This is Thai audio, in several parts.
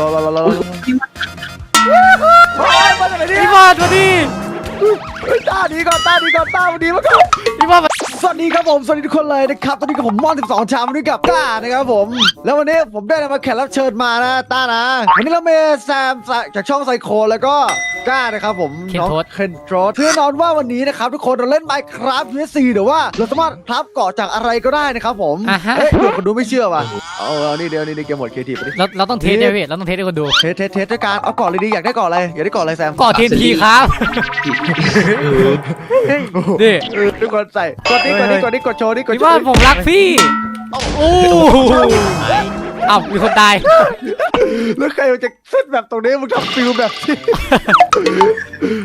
รอรอรอรอรอโอ้ยมาจากไหนเนี่ยพี่บอลสวัสดีเฮ้ย ตาดีก่อนตาดีก่อนตาดีมาก่อนพี่บอลสวัสดีครับผมสวัสดีทุกคนเลยนะครับตอนนี้กับผมมอน12 ชามด้วยกับต้านะครับผม แล้ววันนี้ผมได้มาแขกรับเชิญมานะต้านะวันนี้เราเมแซมจากช่องไซโคแล้วก็ก้านะครับผมน้องเคนโทรสแน่นอนว่าวันนี้นะครับทุกคนเราเล่นไมค์ครับยูเอซีหรือว่าเราสามารถครับเกาะจากอะไรก็ได้นะครับผมอะฮะเฮ้ยเดี๋ยวคนดูไม่เชื่อว่ะเอาเอานี่เดี๋ยวนี่นี่เกมหมดเคทีไปดิเราเราต้องเทสเนี่ยพี่เราต้องเทสให้คนดูเทสเทสเทสด้วยการเอาเกาะเลยดีอยากได้เกาะอะไรอยากได้เกาะอะไรแซมก่อทีนทีครับนี่เออทุกคนใส่กดนี่กดนี่กดนี่กดโชว์นี่กดพี่โชบอลว์ผมรักพี่ โอ้ เอ้ามีคนตาย แล้วใครมันจะเซตแบบตรงนี้มึงทำฟิลแบบที่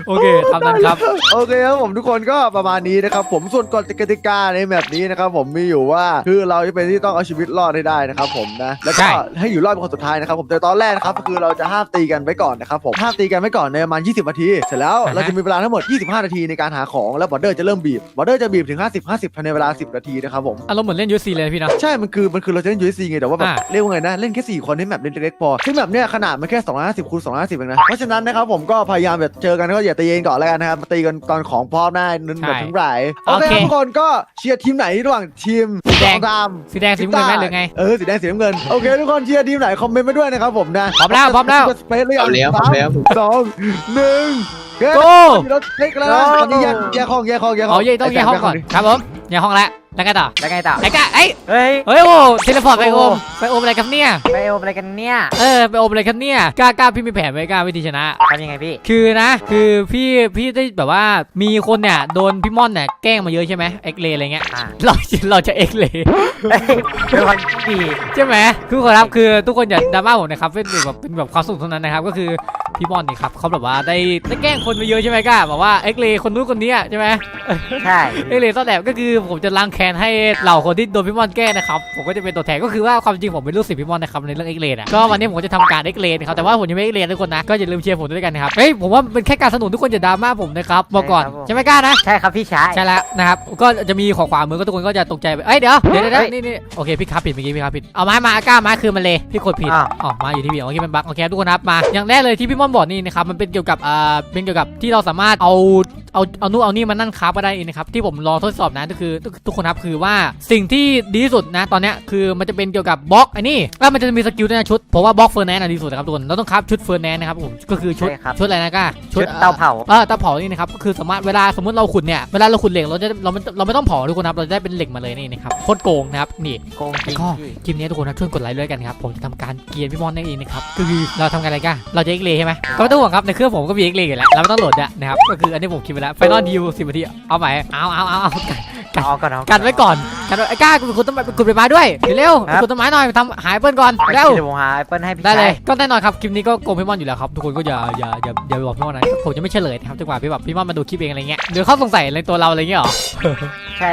โอเคทำนั้นครับ โอเคครับผมทุกคนก็ประมาณนี้นะครับผมส่วนกฎกติกาในแบบนี้นะครับผมมีอยู่ว่าคือเราจะเป็นที่ต้องเอาชีวิตรอดให้ได้นะครับผมนะแล้วก็ใช่ ให้อยู่รอดเป็นคนสุดท้ายนะครับผมแต่ตอนแรกนะครับคือเราจะห้ามตีกันไว้ก่อนนะครับผมห้ามตีกันไว้ก่อนในประมาณ 20 นาที เสร็จแล้วเราจะมีเวลาทั้งหมด 25 นาทีในการหาของแล้วบอร์เดอร์จะเริ่มบีบบอร์เดอร์จะบีบถึง 50 50ภายในเวลา 10 นาทีนะครับผม อารมณ์เหมือนเล่นยูซีเลยนะพี่เนาะ ใช่ มันคือ มันคือเราจะเล่น USC ไง แต่ว่าแบบอ่า เรียกว่าไงนะ เล่นแค่ 4 คนให้แมปเล่นเล็กๆพอซึ่งแมปเนี้ยขนาดมันแค่250คูณ250เองนะ เพราะฉะนั้นนะครับผมก็พยายามแบบเจอกันก็อย่าตีเย็นก่อนแล้วกันนะครับมาตีกันตอนของพร้อมได้นึนแบบทั้งหลายโอเคทุกคนก็เชียร์ทีมไหนระหว่างทีมสองดำสีแดงสีน้ำเงินไหมหรือไงเออสีแดงสีน้ำเงินโอเคทุกคนเชียร์ทีมไหนคอมเมนต์มาด้วยนะครับผมนะพร้อมแล้วพร้อมแล้วสเปซหรือยังเอาแล้วสามเอาแล้วสองหนึ่งเฮ้ยโก้มีรถเล็กแล้วนะตอนนี้แยกแยกห้องแยกห้องแยกห้อ๋องอเย่ต้องแยกห้องก่อนครับผมแยกห้องแล้ว แล้วไงต่อแล้วไงต่อไอ้ก้าไอ้ยเฮ้ย เฮ้ยโอ้เทเลพอร์ตไปโอมโอ้ไปโอมอะไรครับเนี่ยไปโอมอะไรกันเนี่ย เออไปโอมอะไรครับเนี่ยกล้ากล้าพี่มีแผนไหมกล้าวิธีชนะทำยังไงพี่ คือนะ คือพี่พี่ได้แบบว่ามีคนเนี่ยโดนพี่ม่อนเนี่ยแกล้งมาเยอะใช่ไหมเอ็กเลอะไรเงี้ยอ่าเราเราจะเอ็กเลเฮ้ยเป็นคนดีใช่ไหมคือขอรับคือทุกคนอย่าดราม่าผมนะครับเป็นแบบเป็นแบบความสนุกเท่านั้นนะครับก็คือพี่ม่อนนี่ครับเขาแบบว่าได้ได้แกล้งคนมาเยอะใช่ไหมกล้าบอกว่าเอ็กเลคนนู้นคนนี้อะใช่ไหมใช่เอ็กเลต้นแบบก็คือผมจะล้างแค้นให้เหล่าคนที่โดนพี่ม่อนแกล้งนะครับผมก็จะเป็นตัวแทนก็คือว่าความจริงผมเป็นลูกศิษย์พี่ม่อนนะครับในเรื่องเอ็กเลนะก็วันนี้ผมจะทำการเอ็กเลนะครับแต่ว่าผมยังไม่เอ็กเลทุกคนนะก็อย่าลืมเชียร์ผมด้วยกันนะครับเฮ้ยผมว่าเป็นแค่การสนุกทุกคนอย่าดราม่าผมนะครับบอกก่อนใช่ไหมกล้านะใช่ครับพี่ชายใช่แล้วนะครับก็จะมีขอขวามือก็ทุกคนก็จะตกใจไปเอ้ยเดี๋ยวเดี๋ยวเดี๋ยวเฮ้ยนี่นี่โอเคพี่ครับผิดเมื่อกี้พี่ครับผิดเอาไม้มาก้าไม้คือมันเลยพี่กดผิดอ้าวอ๋อมาอยู่ที่พี่โอเคมันบั๊กโอเคทุกคนครับมาอย่างแรกเลยที่พี่ม่อนบอกนี่นะครับมันเป็นเกี่ยวกับอ่าเป็นเกี่ยวกับที่เราสามารถเอาเอาเอานู่นเอานี่มานั่นคราฟก็ได้เองนะครับที่ผมรอทดสอบนะก็คือทุกทุกคนครับคือว่าสิ่งที่ดีที่สุดนะตอนเนี้ยคือมันจะเป็นเกี่ยวกับบล็อกไอ้นี่แล้วมันจะมีสกิลด้วยนะชุดเพราะว่าบล็อกเฟอร์แนนซ์อะดีที่สุดนะครับทุกคนเราต้องคราฟชุดเฟอร์แนนซ์นะครับผมก็คือชุดใช่ครับชุดอะไรนะก้าชุดเตาเผาเออเตาเผานี่นะครับก็คือสามารถเวลาสมมติเราขุดเนี่ยเวลาเราขุดเหล็กเราจะเราไม่เราไม่ต้องเผาทุกคนครับเราจะได้เป็นเหล็กมาเลยนี่นะครับโคตรโกงนะครับนี่โกงจริงก็พี่คลิปนี้ทุกคนนะช่วยกดไลค์ด้วยกันครับผมจะทำการเกรียนพี่มอนนั่นเองนะครับก็คือเราทำกันอะไรกันเราจะเอ็กเลใช่ไหมก็ไม่ต้องห่วงครับในเครื่องผมก็มีเอ็กเลอยู่แล้วเราไม่ต้องโหลดด้วยนะครับก็คืออันนี้ผมคิดไปแล้วไฟนอลดิวสิบนาทีเอาใหม่เอาเอาเอาเอาเอาก่อนเอากันไว้ก่อนกันไว้ไอ้ก้าคุณคุณต้นไม้คุณไปไม้ด้วยเร็วครับ คุณต้นไม้หน่อยทำหายเปิ้ลก่อนเร็ว เดี๋ยวผมหาแอปเปิลให้พี่ได้ชาเลยย ก็แน่นอนครับ คลิปนี้ก็โกงพี่มอนอยู่แล้วครับทุกคนก็อย่าอย่าอย่าอย่าไปบอกพี่มอนนะผมจะไม่เฉลยนะครับจนกว่าพี่แบบพี่มอนมาดูคลิปเองอะไรเงี้ยเดี๋ยวเขาสงสัยในตัวเราอะไรเงี้ยเหรอ ใช่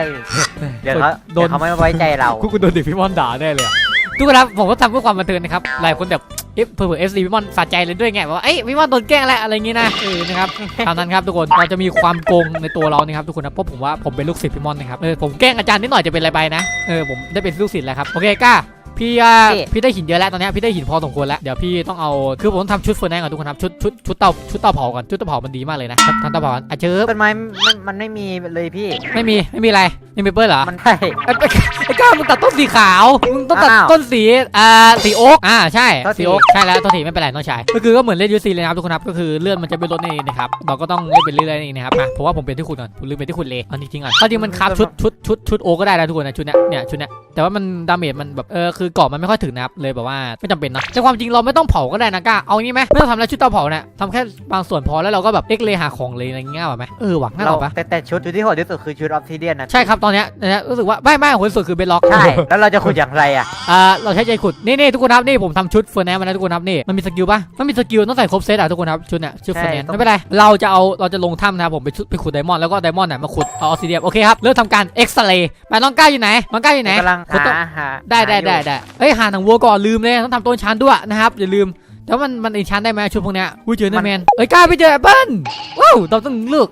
เดี๋ยวเขาโดเดี๋ยนวเขาไม่ไว้ใจเรา กูกูโดนเด็กพี่มอนด่าแน่เลยอะทุกคนครับผมก็ทำเพื่อความบันเทิงนะครับหลายคนแบบ เอฟเผื่อเอฟซีพี่มอนสะใจเลยด้วยไงว่าเอ้ยพี่มอนโดนแกล้งแล้วอะไรอย่างงี้นะเออนะครับตามนั้นครับทุกคนเราจะมีความโกงในตัวเรานะครับทุกคนนะเพราะผมว่าผมเป็นลูกศิษย์พี่มอนนะครับเออผมแกล้งอาจารย์นิดหน่อยจะเป็นอะไรไปนะเออผมได้เป็นลูกศิษย์แล้วครับโอเคกล้า พี่อะพี่ พี่ได้หินเยอะแล้วตอนเนี้ยพี่ได้หินพอสมควรแล้วเดี๋ยวพี่ต้องเอาคือผมต้องทำชุดเฟอร์แนนก่อนทุกคนครับชุดชุดชุดเตาชุดเตาเผาก่อนชุดเตาเผามันดีมากเลยนะครับทำเตาเผาก่อนอะเจอต้นไม้มันมันไม่มีเลยพี่ ไม่มีไม่มีอะไรไม่มีเปิ้ลเหรอมันใช่ ไอ้ไอ้ไอ้ก้าวมึงตัดต้นสีขาวมึงต้องตัดอ้าวต้นสีอ่าสีโอ๊กอ่าใช่โทษที สีโอ๊กใช่แล้วต้นสีไม่เป็นไรน้องชายก็คือก็เหมือนเล่นยูซีเลยนะครับทุกคนครับก็คือเลื่อนมันจะเป็นลดนี่นเองนะครับเราก็ต้องเล่นไปเรื่อยๆนี่นะครับมาเพราะว่าผมเป็นที่ขุดก่อนผมลืมเป็นที่ขุดเลยอันนี้จริงๆอะถ้าจริงมันคราฟชุดชุดชุดชุดโอ๊กก็ได้นะทุกคนนะชุดเนี้ยเนี่ยชุดเนี้ยแต่ว่ามันดาเมจมันแบบเออคือเกาะมันไม่ค่อยถึงนะครับเลยแบบว่าไม่จำเป็นนะแต่ความจริงเราไม่ต้องเผาก็ได้นะก้าเอางี้ไหมไม่ต้องทำแล้วชุดเตาเผาเนี่ยทำแค่บางส่วนพอแล้วเราก็แบบเอ็กเลหาของเลยอะไรเงี้ยป่ะไหมเออหวังน่าเราหรอปะแต่แต่ชุดที่โหดที่สุดคือชุดออฟซิเดียนนะใช่ครับตอนเนี้ยตอนเนี้ยรู้สึกว่าไม่ไม่โหดสุดคือเบนล็อกใช่แล้วเราจะขุดอย่างไรอะอ่าเราใช้ใจขุดนี่นี่ทุกคนครับนี่ผมทำชุดเฟอร์แนนมาแล้วทุกคนครับนี่มันมีสกิลปะมันมีสกิลต้องใส่ครบเซตอะทุกคนครับชุดเนี่ยชุดเฟอร์แนนใช่ต้องไม่เป็นไรเราจะเอาเราจะลงถ้ำนะครับผมไปชุดไปขุดไดมอนด์แล้วก็ไดมอนด์เนี่ยมาขุดเอาออสซิเดียมโอเคครับเริ่มทำการเอ็กซเรย์มาน้องก้าวอยู่ไหนน้องก้าวอยู่ไหนกำลังขุดต้นหาหาได้ได้หาอยู่ได้ได้เอ้ยหาหนังวัวก่อนลืมเลยต้องทำต้นชั้นด้วยนะครับอย่าลืมแล้วมันมันอีกชั้นได้ไหมชุดพวกเนี้ยอุ้ยเจอเนอร์แมนเอ้ยกล้าไปเจอแอปเปิ้ลว้าวเราต้องเลือก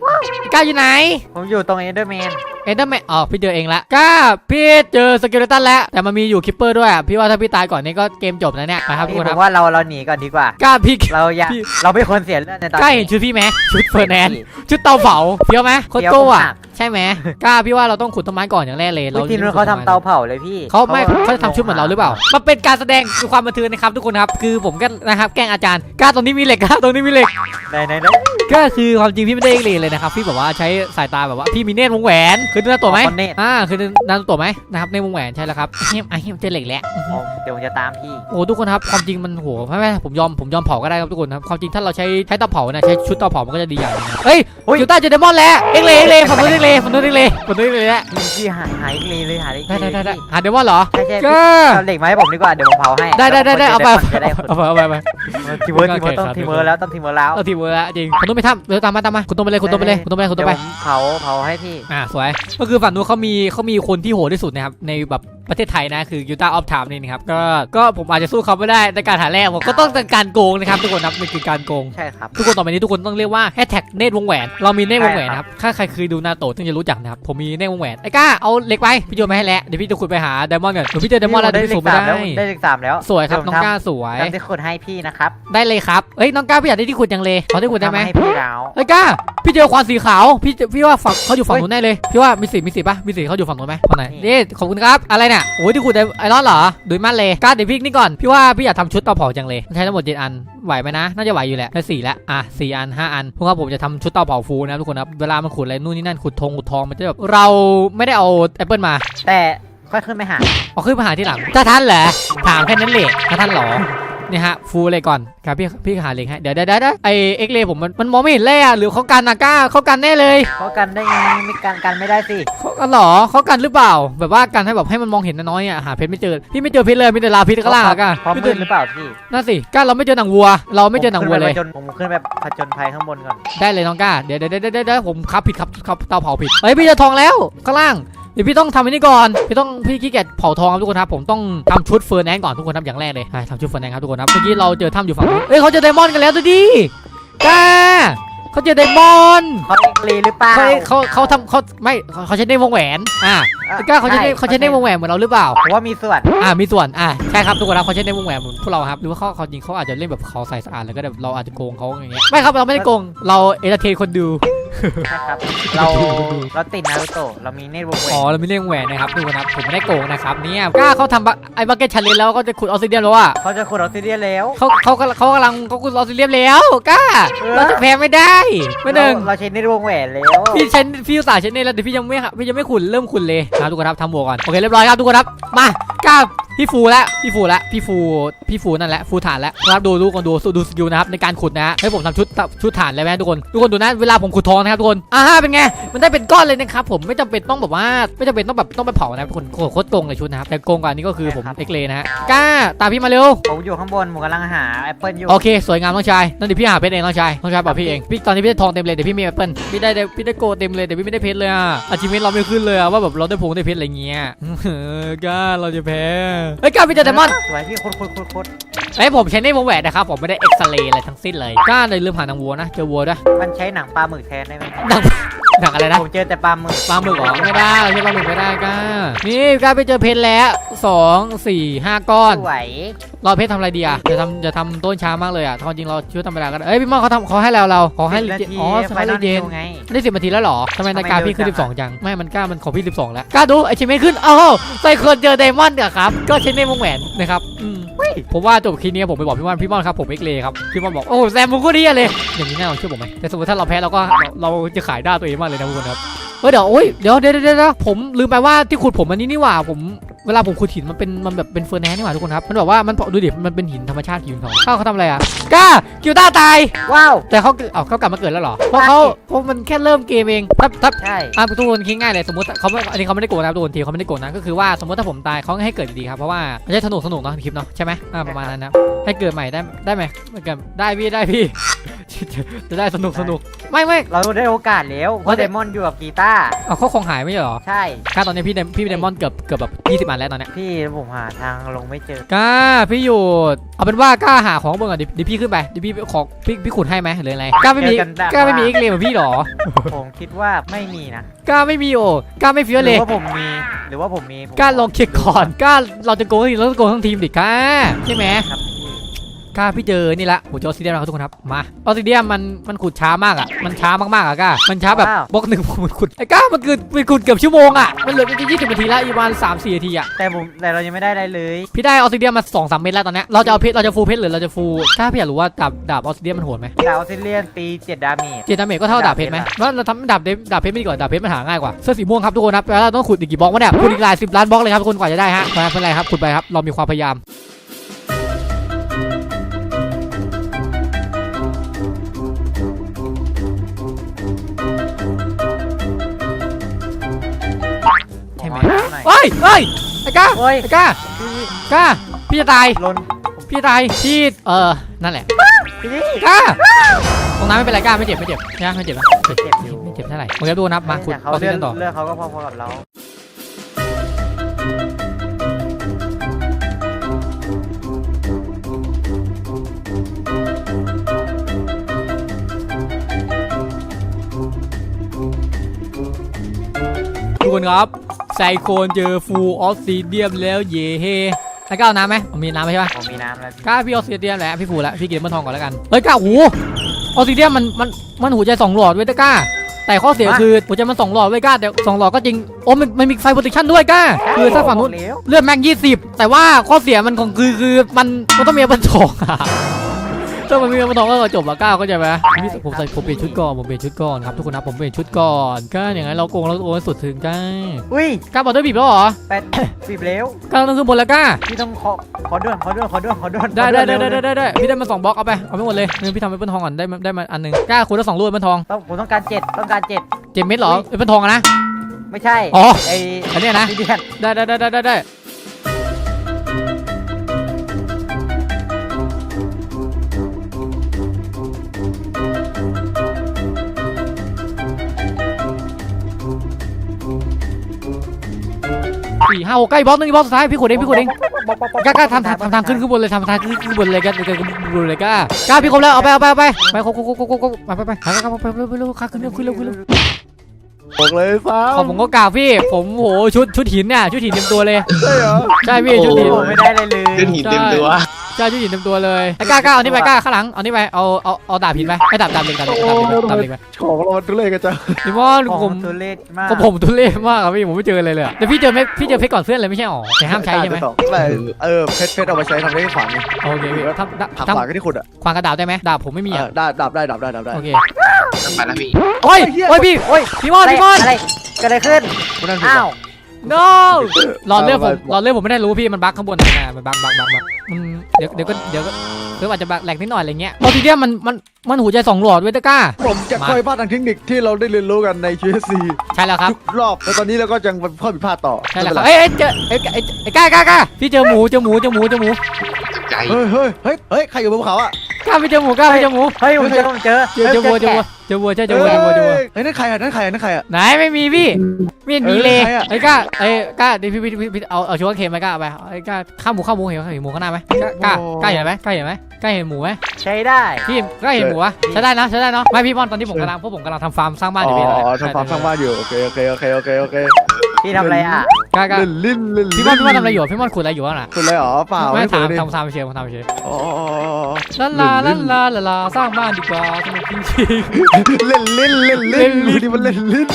ก้าอยู่ไหนผมอยู่ตรงเอเดอร์แมน เอ็นเดอร์แมนอ๋อพี่เจอเองละกล้าพี่เจอสเกเลตันแล้วแต่มันมีอยู่คิปเปอร์ด้วยอะพี่ว่าถ้าพี่ตายก่อนนี่ก็เกมจบแล้วเนี่ยนะครับทุกพี่คนผครับมว่าเราเราหนีก่อนดีกว่ากล้าพี่เราอย่าพี่เราไม่ควรเสียเลือดในตอนกล้าเห็นชุดพี่ไหมชุดเฟอร์แนนด์ชุดเตาเผาเฟี้ยวไหมโคตรเดี๋ยวโก้ผมอะหักใช่ไหมกล้าพี่ว่าเราต้องขุดต้นไม้ก่อนอย่างแรกเลยอุ๊ยทีนู้นเขาทำเตาเผาเลยพี่เขาไม่เขาจะทำชุดเหมือนเราหรือเปล่า มันเป็นการแสดงคือความบันเทิงนะครับทุกคนครับ คือผมก็นะครับแกล้งอาจารย์กล้าตรงนี้มีเหล็กกล้าตรงนี้มีเหล็ก ไหนไหนไหน ก็คือความจริงพี่ไม่ได้เอ็กเลย์เลยนะครับพี่แบบว่าใช้สายตาแบบว่าพี่มีเนตรวงแหวนคือดูหน้าตัวไหมคอนเนตอ่าคือดูหน้าตัวไหมนะครับในวงแหวนใช่แล้วครับเฮียมอะเฮียมเจอเหล็กแล้วเดี๋ยวผมจะตามพี่ โอ้ทุกคนครับความจริงมันโหไม่ไม่ผมยอมผมยอมเผาก็ได้ครับทุกคนครับความจริงถ้าเราใช้ใช้เตาเผานะใช้ชุดเตาเผามันก็จะดีอย่างหนึงนะเฮ้ยอุ๊ยอยู่ใต้เจอเดมอนแล้วเอ็กเลย์เอ็กเลย์ฝั่งนู้นเอ็กเลย์ฝั่งนู้นเอ็กเลย์ฝั่งนู้นเอ็กเลย์แล้วพี่พี่หายหายเลยเลยหายเลยได้ได้ได้ได้หาเดมอนเหรอใช่ใช่ก็เอาเหล็กมาให้ผมดีกว่าเดี๋ยวผมเผาให้ได้ได้ได้ได้เอาไปจะได้เอาไปเอาไปเอาไป ทีเวิร์ดทีเวิร์ดโอต้องเคครับทีเวิร์ดแล้วต้องทีเวิร์ดแล้ว เอาทีมเวอร์ละจริงคุณต้องไปทำเดี๋ยวตามมาตามมาคุณต้องไปเลยคุณต้องไปเลยคุณต้องไปเลยคุณต้องไป เดี๋ยวผมเผาเผาให้พี่ อ่าสวยก็คือฝั่งนู้นเขามีเขามีคนที่โหดที่สุดนะครับในแบบ ประเทศไทยนะคือยูตาออฟไทม์นี่นะครับก็ก็ผมอาจจะสู้เขาไม่ได้ในการหาแรกผมก็ต้องเป็นการโกงนะครับทุกคนครับมันคือการโกงใช่ครับทุกคนต่อไปนี้ทุกคนต้องเรียกว่าแฮชแท็กเนตรวงแหวน เรามีเนตรวงแหวนนะครับถ้าใครเคยดูนาโตะต้องจะรู้จักนะครับผมมีเนตรวงแหวนไอ้ก้าเอาเหล็กไปพี่โยนมาให้แล้วเดี๋ยวพี่จะขุดไปหาไดมอนด์ก่อนเดี๋ยวพี่เจอไดมอนด์แล้วเดี๋ยวพี่สูบไม่ได้ได้เลขสามแล้วสวยครับเดี๋น้องผมก้าทำสวยทำที่ขุดให้พี่นะครับได้เลยครับเอ้ยน้องก้าพี่อยากได้ที่ขุดจังเลยขอที่ขุดได้ไหมทำให้พี่แล้วไอ้ก้าพี่เจอควานสีขาวพี่เจอพี่ว่าฝั่งเขาอยู่ฝั่งนู้นแน่เลยพี่ว่ามีสีมีสีปะมีสีเขาอยู่ฝั่งนู้นไหมฝั่งไหนนี่ขอบคุณครับอะไรเนี่ยโอ้ยที่ขุดไอไอรอนเหรอดุยมันเลยก้าเดี๋ยวพี่นี่ก่อนพี่ว่าพี่อยากทำชุดเตาเผาจังเลยใช้ทั้งหมดเจ็ดอันไหวไหมนะน่าจะไหวอยู่แหละได้สี่แล้วอะสี่อันห้าอันเพราะว่าผมจะทำชุดเตาเผาฟูนะครับทุกคนครับเวลามันขุดอะไรนู่นนี่นั่นขุดทองขุดทองมันจะแบบเราไม่ได้เอาแอปเปิลมา แต่ค่อยขึ้นไปหาเอาขึ้นมาหาที่หลังถ้าท่านเหรอถามแค่นั้นเลยถ้าท่านหรอ นี่ฮะฟูเลยก่อนครับพี่พี่หาเหล็กให้เดี๋ยวเดี๋ยวเดี๋ยวไอเอ็กเลผมมันมันมองไม่เห็นเลยอะหรือเขากันนะก้าเขากันแน่เลยเขากันได้ไงไม่กันกันไม่ได้สิเขากันเหรอเขากันหรือเปล่า แบบว่ากันให้แบบให้มันมองเห็นน้อยๆอะหาเพชรไม่เจอพี่ไม่เจอเพชรเลยมีแต่ลาพิษข้างล่างอะก้าพร้อมไม่เจมือดหรือเปล่าพี่นั่นสิก้าเราไม่เจอหนังวัว เราไม่เจอหนังวัวเลยผมขึ้นไปผจญผมขึ้นไปผจญภัยข้างบนก่อนได้เลยน้องก้าเดี๋ยวเดี๋ยวเดี๋ยวเดี๋ยวเดี๋ยวผมครับผิดครับครับเตาเผาผิดเฮ้ยพี่เจะทองแล้วข้างล่าง เดี๋ยวพี่ต้องทำอันนี้ก่อน พี่ต้องพี่ขี้เกียจเผาทองครับทุกคนครับ ผมต้องทำชุดเฟิร์นแอนก่อนทุกคนครับอย่างแรกเลยใช่ทำชุดเฟิร์นแอนครับทุกคนครับ เมื่อกี้เราเจอถ้ำอยู่ฝั่งนู้นเอ้ยเขาเจอไดมอนด์กันแล้วดูดิก้าเขาเจอไดมอนด์เขาเอกลีหรือเปล่า เขาเขาเขาทำเขาไม่เขาเขาใช้ในวงแหวน อ่าอะก้าเขาใช้ในช่เขาใช้ในวงแหวนเหมือนเราหรือเปล่า ผมว่ามีส่วน อ่ามีส่วน อ่าใช่ครับทุกคนครับเขาใช้ในวงแหวนเหมือนพวกเราครับ หรือว่าเขาเขาจริงเขาอาจจะเล่นแบบเขาใส่สะอาดแล้วก็แบบเราอาจจะโกงเขาอย่างเงี้ย ไม่ครับเราไม่ได้โกง เราเอเตอร์เทนคนดู นะครับ เราเราติดนารูโตะเรามีเนตรวงแหวอ๋อนเราไม่เล่นวงแหวนนะครับทุกคนครับผมไม่ได้โกงนะครับเนี่ยกล้าเขาทำบักไอ้บักเก็ตชันเลนแล้วก็จะขุดออสซิเดียมแล้วอะเขาจะขุดออสเตรเลียแล้ว เขาเขากำลังเขากำลังเขาขุดออสซิเดียมแล้วกล้าเออเราจะแพ้ไม่ได้ไม่หนึ่ง เราเราใช้เนตรวงแหวนแล้ว พี่ใช้พี่อุตส่าห์ใช้เนตแล้วแต่พี่ยังไม่พี่ยังไม่ขุดเริ่มขุดเลยนะทุกคนครับทำบัวก่อนโอเคเรียบร้อยครับทุกคนครับมากล้าพี่ฟูแล้วพี่ฟูแล้วพี่ฟูพี่ฟูนั่นแหละฟูฐานแล้วครับดูดูก่อนดูดูสกิลนะครับในการขุดนะให้ผมทำชุดชุดฐานเลยไหมทุกคนทุกคนดูนะเวลาผมขุดทองนะครับทุกคนอ่าเป็นไงมันได้เป็นก้อนเลยนะครับผมไม่จำเป็นต้องแบบว่าไม่จำเป็นต้องแบบต้องไปเผานะทุกคนโคตรโกงเลยชุดนะครับแต่โกงกว่านี้ก็คือผมเอ็กเลนะฮะกล้าตามพี่มาเร็วผมอยู่ข้างบนผมกำลังหาแอปเปิลอยู่โอเคสวยงามน้องชายนั่นดี๋ยวพี่หาเพชรเองน้องชายน้องชายบอกพี่เองพี่ตอนนี้พี่ได้ทองเต็มเลยเดี๋ยวพี่มีแอปเปิลพี่ได้พี่ได้โกเต็มเลยแต่พี่ไม่ได้เพชรเลยอะอาชีพเราไม่ขึ้นเลยอะว่าแบบเราได้พงได้เพชรอะไรเงี้ยเออกล้าเราจะแพ้เฮ้ยกล้าพี่เจอไดมอนด์สวยพี่คุดคุดคุดคุดเฮ้ยผมใช้ในวงแหวนนะครับผมไม่ได้เอ็กซเรย์อะไรทั้งสิ้นเลยกล้าเลยลืมหานางวัวนะเจอวัวด้วยมันใช้หนังปลาหมึกแทนได้ไหมหนัง หนังอะไรนะผมเจอแต่ปลาหมึกปลาหมึกเหรอไม่ได้ใช่ปลาหมึกไม่ได้กล้านี่กล้าไปเจอเพชรแล้วสองสี่ห้าก้อนสวยเราเพชรทำอะไรดีอะจะทำจะทำต้นช้ามากเลยอะถ้าจริงเราช่วยธรรมดาก็ได้เอ้ยพี่มอนเขาทำเขาให้เราเราขอให้สิบนาทีอ๋อไฟให้นเลอลเย็นไงได้สิบนาทีแล้วเหรอทำไมทำไมนาฬิกาพี่ขึ้นเร็วจัง12จังไม่มันกล้ามันของพี่12แล้วกล้าดูไอชิเมนขึ้นอ้าวใส่เคิร์นเจอไดมอนด์เหรอครับ ก็ใช้ในวงแหวนนะครับอืม ผมว่าจบคลิปนี้ผมไปบอกพี่มอนพี่มอนครับผมเอ็กเลครับพี่มอนบอกโอ้แซมมึงก็ดีอะเลยอย่างนี้แน่นอนเชื่อผมไหมแต่สมมติถ้าเราแพ้เราก็เราจะขายหน้าตัวเองมากเลยนะทุกคนครับ ฮ้ยเดี๋ยวโอ้ยเดี๋ยวเดี๋ยวเดี๋ยวเดี๋ยวผมลืมไปว่าที่ขุดผมอันนี้นี่หว่าผมเวลาผมขุดหินมันเป็นมันแบบเป็นเฟอร์แนนนี่หว่าทุกคนครับมันแบบว่ามันดูดิมันเป็นหินธรรมชาติหินทองเขาเขาทำอะไรอะกล้ากิวต้าตายว้าวแต่เขาเกิดเอ้าเขากลับมาเกิดแล้วเหรอเพราะเขาเพราะมันแค่เริ่มเกมเองถ้าถ้าใช่อะทุกคนคิดง่ายเลยสมมติเขาไม่อันนี้เขาไม่ได้โกงนะครับทุกคนทีเขาไม่ได้โกงนะก็คือว่าสมมติถ้าผมตายเขาให้เกิดดีครับเพราะว่าไม่ใช่สนุกสนุกเนาะคลิปเนาะใช่ไหมอ่าประมาณนั้นนะให้เกิดใหม่ได้ได้ไหมไม่เกิดได้พี่ได้พี่ จะได้สนุกสนุกไม่ไม่เราได้โอกาสแล้วเพว่าราะแต่เดมอนอยู่กับกีตาร์เอาเขาคงหายไม่ใช่เหรอใช่ก้าตอนนี้พี่เดมพี่เดมอนเกือบเกือบแบบ20อันแล้วตอนเนี้ยพี่ผมหาทางลงไม่เจอก้าพี่อยู่เอาเป็นว่าก้าหาของบนก่อนดิเดี๋ยวพี่ขึ้นไปเดี๋ยวพี่ขอพี่พี่ขุดให้ไหมหรืออะไรก้าไม่มีเจอกันได้ก้าไม่มีเอ็กเลเหมือนพี่เหรอผมคิดว่าไม่มีนะก้าไม่มีโอ้ก้าไม่เฟี้ยวหเลรืยอว่าผมมีหรือว่าผมมีผมก้าลองเช็คก่อนก้าเราจะโกงทั้งทีมเราต้องโกงทั้งทีมดิก้าใช่ไหมครับพี่ ก้าพี่เจอนี่ละผมเจอออสซิเดียมแล้วครับทุกคนครับมาออสซิเดียมมันมันขุดช้ามากอะมันช้ามากๆอะก้ามันช้าแบบบล็อกหนึ่งผมขุดไอ้ก้ามันคือมันขุดเกือบชั่วโมงอะมันเหลือมันจะยี่สิบนาทีละอีกประมาณสามสี่นาทีอะแต่ผมแต่เรายังไม่ได้อะไรเลยพี่ได้ออสซิเดียมมาสองสามเม็ดแล้วตอนเนี้ยเราจะเอาเพชรเราจะฟูลเพชรหรือเราจะฟูลก้าพี่อยากรู้ว่าดาบดาบออสซิเดียมมันโหดไหมดาวออสเตรเลียนตีเจ็ดดาเมจ เจตดาเมจก็เท่าดาบเพชรไหมว่าเราทำดาบเดฟดาบเพชรไม่ดีกว่าดาบเพชรมันหาง่ายกว่าเสื้อสีม่วงครับทุกคนครับแล้วเราต้องขุดอีกกี่บล็อกวะเนี่ยขุดอีกหลายสิบล้านบล็อกเลยครับทุกคนกว่าจะได้ฮะไม่เป็นไรครับขุดไปครับเรามีความพยายาม ยเฮ้ยเฮ้ยไอ้ก้าโอ้ย ไอ้ก้าก้าพี่จะตายลนพี่จะตายพี่เออนั่นแหละพี่ก้าตรงนั้นไม่เป็นไรก้าไม่เจ็บไม่เจ็บนะไม่เจ็บนะเจ็บเจ็บอยู่ไม่เจ็บเท่าไหร่มึงจะดูนับมาขุดแต่เขาเอาที่เลือดนั่นต่อเลือดเขาก็พอๆกับเราทุกคนครับ ไซโคนเจอฟูลออสซิเดียมแล้วเย่เฮแล้วก้าเอาน้ำไหมเอามีน้ำไหมใช่ปะผมมีน้ำแล้วพี่ก้าพี่ออสซิเดียมแหละพี่ฟูแล้วพี่กินมันทองก่อนแล้วกัน เฮ้ยก้าหูออสซิเดียมมันมันมันหัวใจสองหลอดเว้ยแต่ก้า แต่ข้อเสียคือหัวใจมันสองหลอดเว้ยก้าแต่สองหลอดก็จริงโอ้มันมันมีไฟโปรเทคชั่นด้วยก้าคือถ้าฝั่งนู้นแล้วเลือดแม็กยี่สิบแต่ว่าข้อเสียมันของคือคือมันมันต้องมีบันทองอะ ถ้ามันมีบันทองก็จบละก้าวก็จะไหมพี่ผมใส่ผมเปลี่ยนชุดก่อนผมเปลี่ยนชุดก่อนครับทุกคนนะผมเปลี่ยนชุดก่อนก็อย่างนั้นเราโกงเราโกงให้สุดถึงก้าอุ้ยก้าบอลเตอร์บีบแล้วเหรอแปดสิบแล้วก้าต้องขึ้นบนแล้วก้าพี่ต้องขอขอด่วนขอด่วนขอด่วนขอด่วนได้ขอได้วนได้เร็วได้ได้ได้พี่ได้มาสองบล็อกเอาไปเอาไปหมดเลยเนี่ยพี่ทำเป็นบันทองก่อนได้มาได้มาอันหนึ่งก้าคุณได้สองลูกเป็นทองต้องผมต้องการเจ็ดต้องการเจ็ดเจ็ดเม็ดเหรอเป็นทองอะนะไม่ใช่อ๋อไออันเนี้ยนะพี่เดียนได้ได้ได้ได้ได้ สี่ห้าหกใกล้บล็อกหนึงบล็อกสุดท้ายพี่ขุดเองพี่ขุดเองกล้ากล้าทำทำทำทางขึ้นขึ้นบนเลยทำทางขึ้นขึ้นบนเลยกล้ากล้าขึ้นบนเลยกล้ากล้าพี่ครบแล้วเอาไปเอาไปเอาไปไปครบครบครบครบครบไปไปไปไปไปไปไปเร็วขึ้นเร็วขึ้นเร็วขึ้นเร็วบอกเลยฟ้าขอบผมก็กล่าวพี่ ผมโหชุดชุดหินเนี่ยชุดหินเต็มตัวเลยใช่เหรอใช่พี่ชุดหินผมไม่ได้เลยเลยขึ้นหินเต็มตัว ใช่ชุดหินเต็มตัวเลยไอ้กล้ากล้าเอานี่ไปกล้าข้างหลังเอานี่ไปเอาเอาเอาดาบหินไปไอ้ดาบดาบเหล็กดาบเหล็กดาบเหล็กดาบเหล็กไปของเรามันทุเรศกันจังดิมอนของผมทุเรศมากก็ผมทุเรศมากอะพี่ผมไม่เจอเลยเลยอะแต่พี่เจอไม่พี่เจอเพชรก่อนเพื่อนเลยไม่ใช่หรอแต่ห้ามใช้ใช่ไหมแต่เออเพชรเพชรเอาไปใช้ทำได้ขวานนี่โอเคพี่ทำดาหักทขวานก็ที่ขุดอะำควางกระดาบได้ไหมดาบผมไม่มีเออะอได้ดับได้ดับได้ดับได้โอเคไปแล้วพี่โอ้ยโอ้ยพี่โอ้ยพี่มอนอะไรพี่มอนอะไรเกิดอะไรขึ้นคุณนั่นถูกอ้าว no หลอดเลือดผมหลอดเลือดผมไม่ได้รู้พี่มันบั๊กข้างบนนะมันบั๊กบั๊กบั๊กบั๊กมันเดี๋ยวเดี๋ยวก็เดี๋ยวก็เดี๋ยวอาจจะบั๊กแหลกนิดหน่อยอะไรเงี้ยออทีเดียมันมันมันหัวใจสองหลอดเว้ยตะกร้า ผมจะคอยพลาดทางเทคนิคที่เราได้เรียนรู้กันใน QSC ใช่แล้วครับ ทุกรอบแล้วตอนนี้เราก็ยังเพิ่มผิดพลาดต่อใช่แล้วครับเอ้ยเอ้ยเจอเอ้ยเอ้ยเอ้ยกล้ากล้ากล้าพี่เจอหมูเจอหมูเจอหมูเจอหมูตกใจเฮ้ยเฮ้ยเฮ้ยเฮ้ยใครอยู่บนภูเขาอะ กล้าพี่เจอหมูกล้าพี่เจอหมูเฮ้ยผมเจอผมเจอเจอเจอวัวเจอวัวเจอวัวใช่เจอวัวเจอวัวเจอวัวเฮ้ยนั่นใครอะนั่นใครอะนั่นใครอะ ไหนไม่มีพี่มีดมีเลยเออใครอะไอ้ยกล้าไอ้ยกล้าเดี๋ยวพี่พี่พี่พี่เอาเอาชัวร์เค็มไหมกล้าเอาไปไอ้ยกล้าข้าวหมูข้าวหมูเห็นเห็นหมูข้างหน้าไหมกล้ากล้ากล้าเห็นไหมกล้าเห็นไหมกล้าเห็นหมูไหมใช้ได้พี่กล้าเห็นหมูวะใช้ได้นะใช้ได้เนาะไม่พี่บอลตอนนี้ผมกำลังพวกผมกำลังทำฟาร์มสร้างบ้านอ๋อยู่พี่อทำฟาร์มสร้างบ้านอยู่โอเคโอเคโอเคโอเคโอเค พี่ทำอะไรอะกล้ากล้าเล่นลิ้นเล่นลิ้นพี่บอลพี่บอลทำอะไรอยู่พี่บอลขุดอะไรอยู่วะน่ะคุณอะไรหรอเปล่าไม่ไม่ถามดิทำทำเฉยทำเฉยอ๋ออ๋ออ๋ออ๋อลาลาลาลาลาลาสร้างบ้านดีกว่าสนุกจริงเล่นลิ้นเล่นลิ้นเล่นลิ้นนี่มันเล่นลิ้น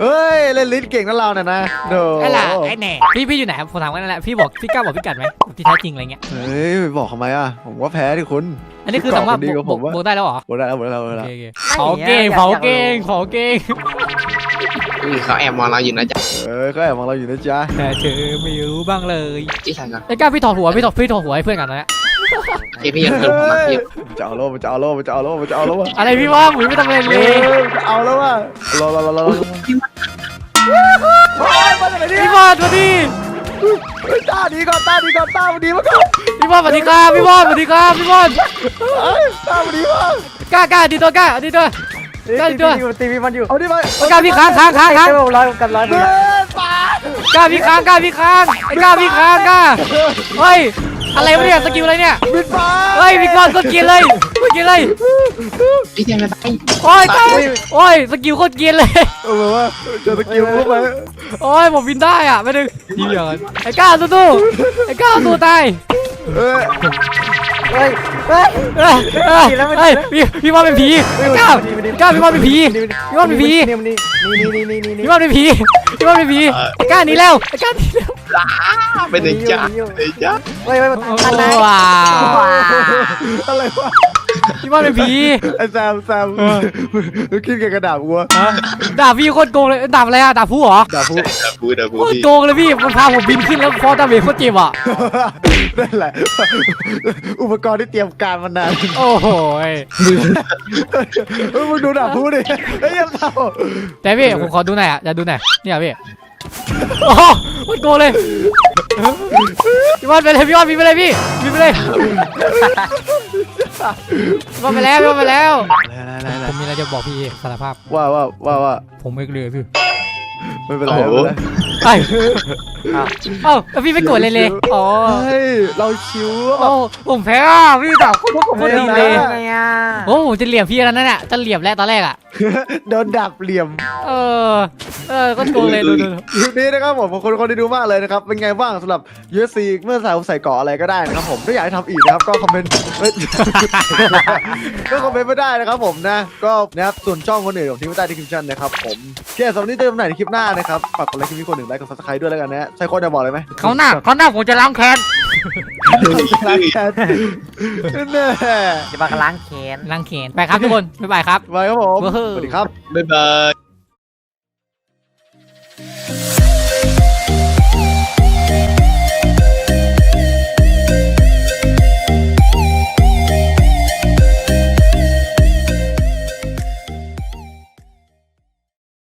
เฮ้ยเล่นลิ้นเก่งนะเราเนี่ยนะโดๆไอ้ล่ะไอ้แหน่พี่พี่อยู่ไหนผมถามกันนั่นแหละพี่บอกพี่กล้าบอกพี่กัดไหมที่แท้จริงอะไรเงี้ยเฮ้ยบอกทำไมอะผมว่าแพ้ที่คุณอันนี้คือสามารถดีกว่าบผวกมว่าบวกได้แล้วเหรอหมดแล้วหมดแล้วหมดโอแล้วเคโอเคเผาเก่งเผาเก่งเผาเก่ง อุ้ยเขาแอบมองเราอยู่นะจ๊ะเออก็แอบมองเราอยู่นะจ๊ะแต่เธอไม่รู้บ้างเลยที่ถ่ายก่อนไอ้กล้าพี่ถอดหัวพี่ถอดพี่ถอดหัวให้เพื่อนกันนะเนี่ยพี่พี่ยังเพิ่มผมมาพี่มันจะเอาโลมันจะเอาโลมันจะเอาโลมันจะเอาโลว่ะอะไรพี่ว่างหมูไม่ทำอะไรเอเลยอมันจะเอาแล้วว่ะรอรอรอรอรอพี่บอลสวัสดีเฮ้ยตาดีก่อนตาดีก่อนตามันดีมาก่อนพี่บอลสวัสดีครับพี่บอลสวัสดีครับพี่บอลเอ้ยตามันดีมากล้ากล้าดีตัวกล้าดีตัว ได้ด้วยตีวีมันอยู่เอาดิไปกล้าพี่ค้างค้างค้างค้างไอ้ผมร้อยกับร้อยไปเฮ้ยปากล้าพี่ค้างกล้าพี่ค้างไอ้กล้าพี่ค้างกล้าเฮ้ยอะไรวะเนี่ยสกิลอะไรเนี่ยบิดปากเฮ้ยพี่กอนก็กินเลยก็กินเลยพี่แทนไม่ไปโอ้ยตายโอ้ยสกิลโคตรเกรียนเลยเออแบบว่าเจอตะกิ้วเข้าไปโอ้ยผมบินได้อะไม่ดึงทีเดียวกันไอ้ก้าวสู้ๆไอ้ก้าวสู้ตาย เออเฮ้ยเฮ้ยเอ้ยเอ้ยเอ้ยพี่พี่ว่าเป็นผีไอ้ก้าวก้าวพี่ว่าเป็นผีพี่ว่าเป็นผีนี่นี่นี่นี่นี่นี่นี่พี่ว่าเป็นผีพี่ว่าเป็นผีไอ้ก้าวหนีแล้วไอ้ก้าวหนีแล้วไปไหนจ้าไหนจ้าเฮ้ยเฮ้ยโอ้ทันไหมว้าว้าวอะไรวะ พี่ว่าเป็นผีไอ้แซมแซมมึงคิดกับกระดาษกูวะดาบพี่โคตรโกงเลยดาบอะไรอะดาบผู้เหรอดาบพูดดาบูดาบูโคตรพี่โกงเลยพี่มันพาผมบินขึ้นแล้วฟอสดาเมจโคตรเจ็บอะนั่นแหละ อุปกรณ์ที่เตรียมการมานานโอ้โหยเออมึงดูดาบพูดดิไอ้ยยังเท่าแต่พี่ผมขอดูหน่อยอะจะดูหน่อยเนี่ยพี่ โอ้โหโคตรโกงเลยพี่วอนไปเลยพี่วอนบินไปเลยพี่บินไปเลยพี่วอนไปแล้วพี่วอนไปแล้วผมมีอะไรจะบอกพี่สารภาพว่าว่าว่าว่าผมไม่เกลือพี่ไม่เป็นไรไม่เป็นไรไอ้เอ้าแล้วพี่ไม่กดเลยเลยอ๋อเฮ้ยเราชิวโอ้ผมแพ้อะพี่แบบโคตรโคตรดีเลยไงอะโอ้ผมจะเหลี่ยมพี่แล้วนั่นน่ะจะเหลี่ยมแล้วตอนแรกอะ โดนดับเหลี่ยมเออ เออ ก็โกงเลยดูดูคลิปนี้นะครับผมขอบคุณคนที่ดูมากเลยนะครับเป็นไงบ้างสำหรับ USC เมื่อใส่ใส่เกาะอะไรก็ได้นะครับผมถ้าอยากให้ทำอีกนะครับก็คอมเมนต์เฮ้ยก็คอมเมนต์ไม่ได้นะครับผมนะ ก็นะครับส่วนช่องคนอื่นของทีมใต้ที่คลิปชั่นนะครับผมโอเคสำหรับวันนี้เจอกันใหม่ในคลิปหน้านะครับฝากกดไลค์คลิปนี้คนหนึ่งไลค์กดซับสไครต์ด้วยแล้วกันนะใช่คนจะบอกเลยไหมเขาหน้าเขาหน้าผมจะล้างแค้น ไลค์แคนแน่จะมากล้างแค้นล้างแค้นไปครับทุกคน บ๊ายบายครับบายครับผมว้าวสวัสดีครับ บ๊ายบาย